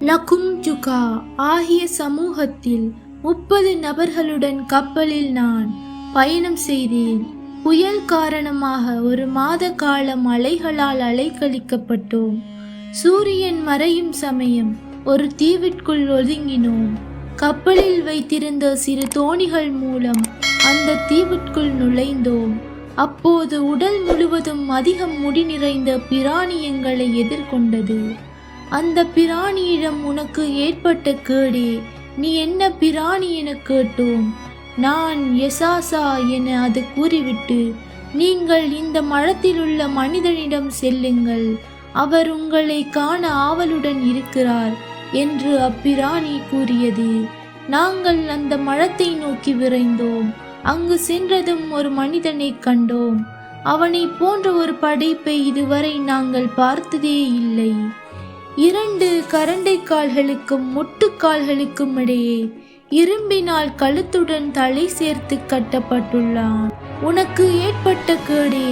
லகும் ஜுகா ஆகிய சமூகத்தில் முப்பது நபர்களுடன் கப்பலில் நான் பயணம் செய்தேன். புயல் காரணமாக ஒரு மாத காலம் அலைகளால் அலைக்கழிக்கப்பட்டோம் சூரியன் மறையும் சமயம் ஒரு தீவிற்குள் ஒதுங்கினோம். கப்பலில் வைத்திருந்த சிறு தோணிகள் மூலம் அந்த தீவிற்குள் நுழைந்தோம். அப்போது உடல் முழுவதும் அதிகம் முடி நிறைந்த பிராணியங்களை எதிர்கொண்டது. அந்த பிராணியிடம் உனக்கு ஏற்பட்ட கேடே நீ என்ன பிராணி என கேட்டோம்? நான் எசாசா என அது கூறிவிட்டு நீங்கள் இந்த மரத்திலுள்ள மனிதனிடம் செல்லுங்கள் அவர் உங்களை காண ஆவலுடன் இருக்கிறார் என்று அப்பிராணி கூறியது. நாங்கள் அந்த மரத்தை நோக்கி விரைந்தோம் அங்கு சென்றதும் ஒரு மனிதனை கண்டோம். அவனை போன்ற ஒரு படைப்பை இதுவரை நாங்கள் பார்த்ததே இல்லை. இரண்டு கரண்டை கால்களுக்கும் முட்டுக்கால்களுக்கும் இடையே இரும்பினால் கழுத்துடன் தலை சேர்த்து கட்டப்பட்டுள்ளான். உனக்கு ஏற்பட்ட கேடே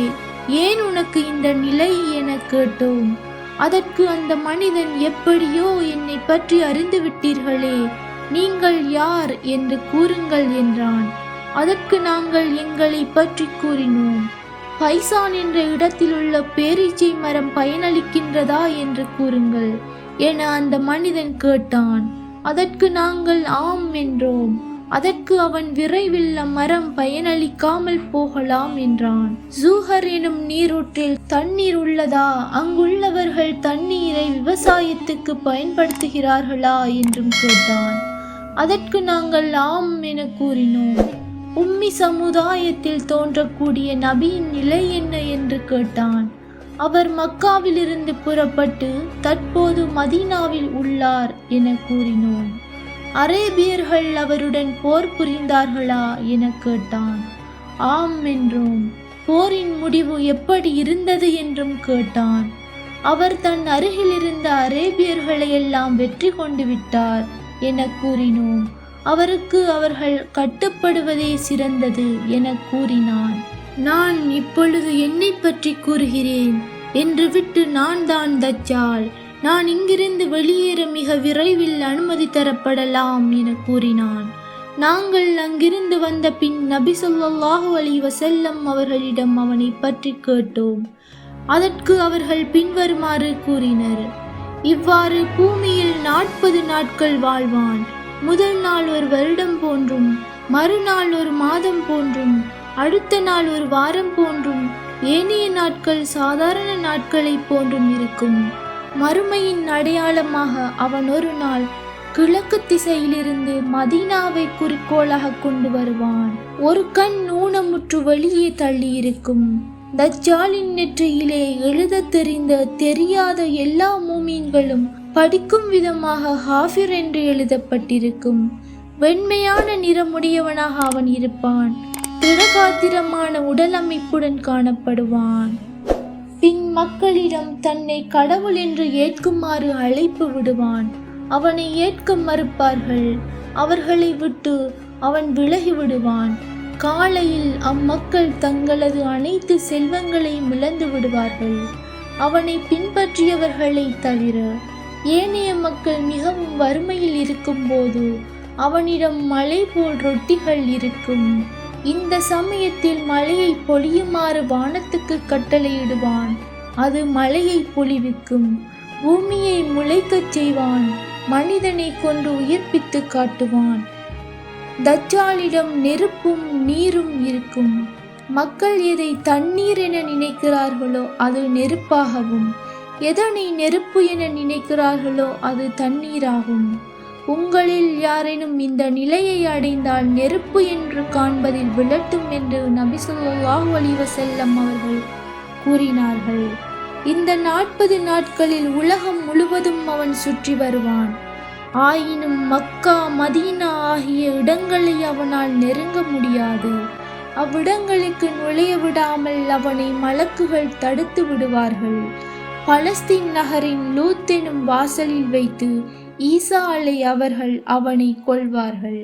ஏன் உனக்கு இந்த நிலை என கேட்டோம். அதற்கு அந்த மனிதன் எப்படியோ என்னை பற்றி அறிந்து விட்டீர்களே நீங்கள் யார் என்று கூறுங்கள் என்றான். அதற்கு நாங்கள் எங்களை பற்றி கூறினோம். பைசான் என்ற இடத்திலுள்ள பேரீச்சை மரம் பயனளிக்கின்றதா என்று கூறுங்கள் என அந்த மனிதன் கேட்டான். அதற்கு நாங்கள் ஆம் என்றோம். அதற்கு அவன் விரைவில் அம்மரம் பயனளிக்காமல் போகலாம் என்றான். ஜூஹர் எனும் நீரூற்றில் தண்ணீர் உள்ளதா? அங்குள்ளவர்கள் தண்ணீரை விவசாயத்துக்கு பயன்படுத்துகிறார்களா என்றும் கேட்டான். அதற்கு நாங்கள் ஆம் என கூறினோம். உம்மி சமுதாயத்தில் தோன்றக்கூடிய நபியின் நிலை என்ன என்று கேட்டான். அவர் மக்காவிலிருந்து புறப்பட்டு தற்போது மதீனாவில் உள்ளார் என கூறினோம். அரேபியர்கள் அவருடன் போர் புரிந்தார்களா என கேட்டான். ஆம் என்றும். போரின் முடிவு எப்படி இருந்தது என்றும் கேட்டான். அவர் தன் அருகில் இருந்த அரேபியர்களை எல்லாம் வெற்றி கொண்டு விட்டார் என கூறினோம். அவருக்கு அவர்கள் கட்டுப்படுவதே சிறந்தது என கூறினான். நான் இப்பொழுது என்னை பற்றி கூறுகிறேன்? என்று விட்டு நான் தான் தச்சால் நான் இங்கிருந்து வெளியேற மிக விரைவில் அனுமதி தரப்படலாம் என கூறினான். நாங்கள் அங்கிருந்து வந்த பின் நபி சொல்லாஹு அலி வசல்லம் அவர்களிடம் அவனை பற்றி கேட்டோம். அதற்கு அவர்கள் பின்வருமாறு கூறினர். இவ்வாறு பூமியில் நாற்பது நாட்கள் வாழ்வான். முதல் நாள் ஒரு வருடம் போன்றும் மறுநாள் ஒரு மாதம் போன்றும் அடுத்த நாள் ஒரு வாரம் போன்றும் ஏனைய நாட்கள் சாதாரண நாட்களைப் போன்றும் இருக்கும். மறுமையின் அடையாளமாக அவன் ஒரு நாள் கிழக்கு திசையிலிருந்து மதீனாவை குறிக்கோளாக கொண்டு வருவான். ஒரு கண் ஊனமுற்று வெளியே தள்ளி இருக்கும் தஜ்ஜாலின் நெற்றியிலே எழுத தெரிந்த தெரியாத எல்லா மூமீன்களும் படிக்கும் விதமாக ஹாஃபிர் என்று எழுதப்பட்டிருக்கும். வெண்மையான நிறமுடையவனாக அவன் இருப்பான். திடகாத்திரமான உடல் அமைப்புடன் காணப்படுவான். பின் மக்களிடம் தன்னை கடவுள் என்று ஏற்குமாறு அழைப்பு விடுவான். அவனை ஏற்க மறுப்பார்கள். அவர்களை விட்டு அவன் விலகி விடுவான். காலையில் அம்மக்கள் தங்களது அனைத்து செல்வங்களையும் இழந்து விடுவார்கள். அவனை பின்பற்றியவர்களை தவிர ஏனைய மக்கள் மிகவும் வறுமையில் இருக்கும்போது அவனிடம் மலை போல் ரொட்டிகள் இருக்கும். இந்த சமயத்தில் மழையை பொழியுமாறு வானத்துக்கு கட்டளையிடுவான். அது மழையை பொழிவிக்கும். பூமியை முளைக்கச் செய்வான். மனிதனை கொண்டு உயிர்ப்பித்து காட்டுவான். தச்சாலிடம் நெருப்பும் நீரும் இருக்கும். மக்கள் எதை தண்ணீர் என நினைக்கிறார்களோ அது நெருப்பாகவும் எதனை நெருப்பு என நினைக்கிறார்களோ அது தண்ணீராகும். உங்களில் யாரேனும் இந்த நிலையை அடைந்தால் நெருப்பு என்று காண்பதில் விளட்டும் என்று நபி ஸல்லல்லாஹு செல்லம் அவர்கள் கூறினார்கள். இந்த நாற்பது நாட்களில் உலகம் முழுவதும் அவன் சுற்றி வருவான். ஆயினும் மக்கா மதீனா ஆகிய இடங்களை அவனால் நெருங்க முடியாது. அவ்விடங்களுக்கு நுழைய விடாமல் அவனை மலக்குகள் தடுத்து விடுவார்கள். பலஸ்தீன் நகரின் லூத் எனும் வாசலில் வைத்து ஈசா அலை அவர்கள் அவனை கொள்வார்கள்